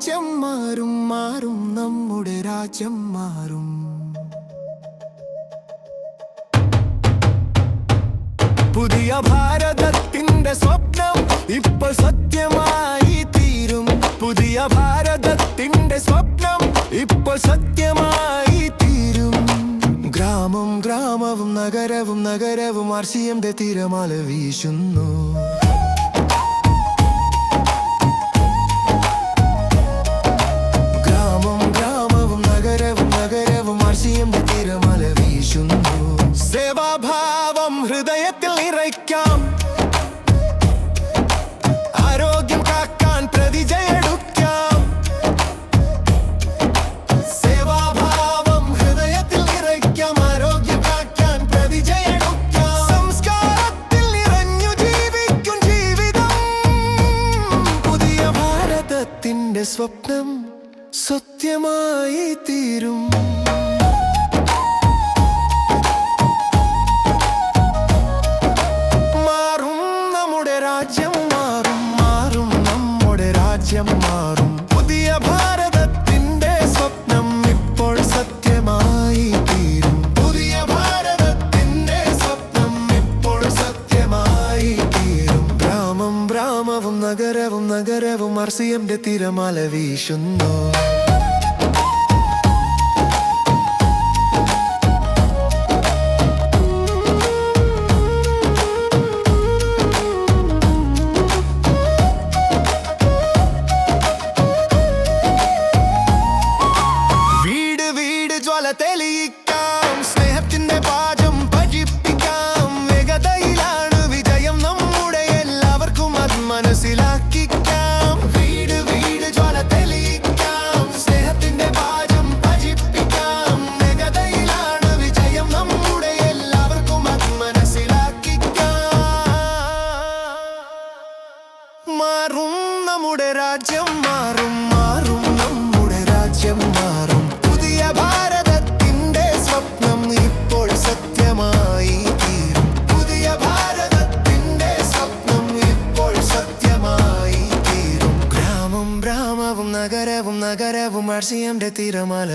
രാജ്യം മാറും മാറും നമ്മുടെ രാജ്യം മാറും. പുതിയ ഭാരതത്തിന്റെ സ്വപ്നം ഇപ്പൊ സത്യമായി തീരും. പുതിയ ഭാരതത്തിന്റെ സ്വപ്നം ഇപ്പൊ സത്യമായി തീരും. ഗ്രാമം ഗ്രാമവും നഗരവും നഗരവും ആർ സി എന്റെ തിരമാല വീശുന്നു. സേവാഭാവം ഹൃദയത്തിൽ നിറയ്ക്കാം. ആരോഗ്യം കാക്കാൻ പ്രതിജയെടുക്കാം. ഹൃദയത്തിൽ സംസ്കാരത്തിൽ ജീവിക്കും ജീവിതം. സ്വപ്നം സത്യമായി തീരും. മാറും. പുതിയ ഭാരതത്തിന്റെ സ്വപ്നം ഇപ്പോൾ സത്യമായി തീരും. പുതിയ ഭാരതത്തിന്റെ സ്വപ്നം ഇപ്പോൾ സത്യമായി തീരും. ഗ്രാമം ഗ്രാമവും നഗരവും നഗരവും അർസിയന്റെ തിരമാല വീശുന്നു. തെളിയിക്കാം. സ്നേഹത്തിന്റെ പാചം ഭജിപ്പിക്കാം വേഗതയിലാണ് വിജയം നമ്മുടെ എല്ലാവർക്കും അത് മനസ്സിലാക്കിക്കാം. വിജയം എല്ലാവർക്കും മാറും നമ്മുടെ രാജ്യം മാറും നഗരവും നഗരവും ആർസിയന്റെ തിരമാല.